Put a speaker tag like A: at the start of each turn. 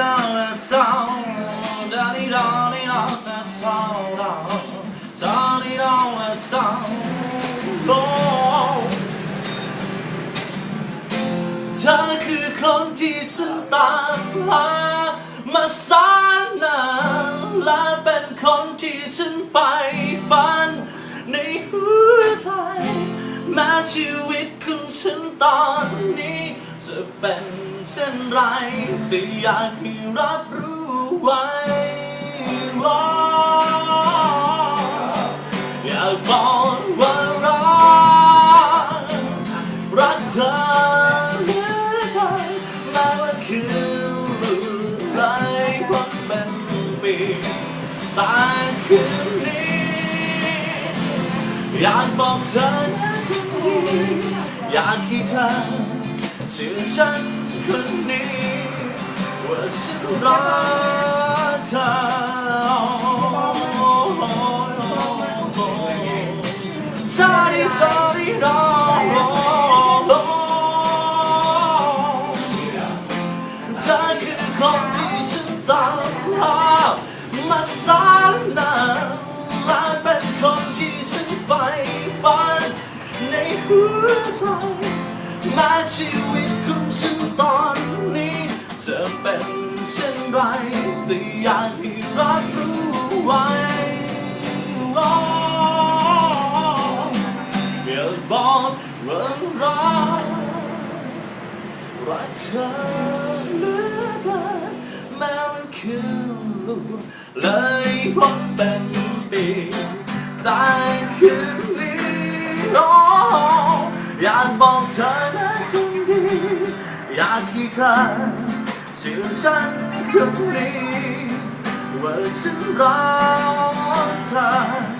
A: da da da da di da di da da da da da di da da da oh เธอคือคนที่ฉันตามหามาแสนนานและเป็นคนที่ฉันใฝ่ฝันในหัวใจแม้ชีวิตของฉันตอนนี้จะเป็น เช่นไรแต่อยากให้รับรู้ไว้ว่าอยากบอกว่ารักรักเธอเหลือเกินแม้ว่าคืนลูกไรวันเป็นปีแต่คืนนี้ อยากบอกเธอนะคนดีอยากให้เธอเชื่อฉัน คนนี้ว่าฉันรักเธอ Sorry, sorry, no, no, no. เธอคือคนที่ฉันตามหามาแสนนานและเป็นคนที่ฉันใฝ่ฝันในหัวใจม้ชีวิต เป็นเช่นไรแต่อยากให้รับรู้ไว้ว่าอย่าบอกว่ารักรักเธอเหลือเกินแม้มันคือลูกเลยพ้นเป็นปีแต่คืนนี้โอ้อยากบอกเธอนะคนดีอยากให้เธอ เชื่อฉันคนนี้ว่าฉันรักเธอ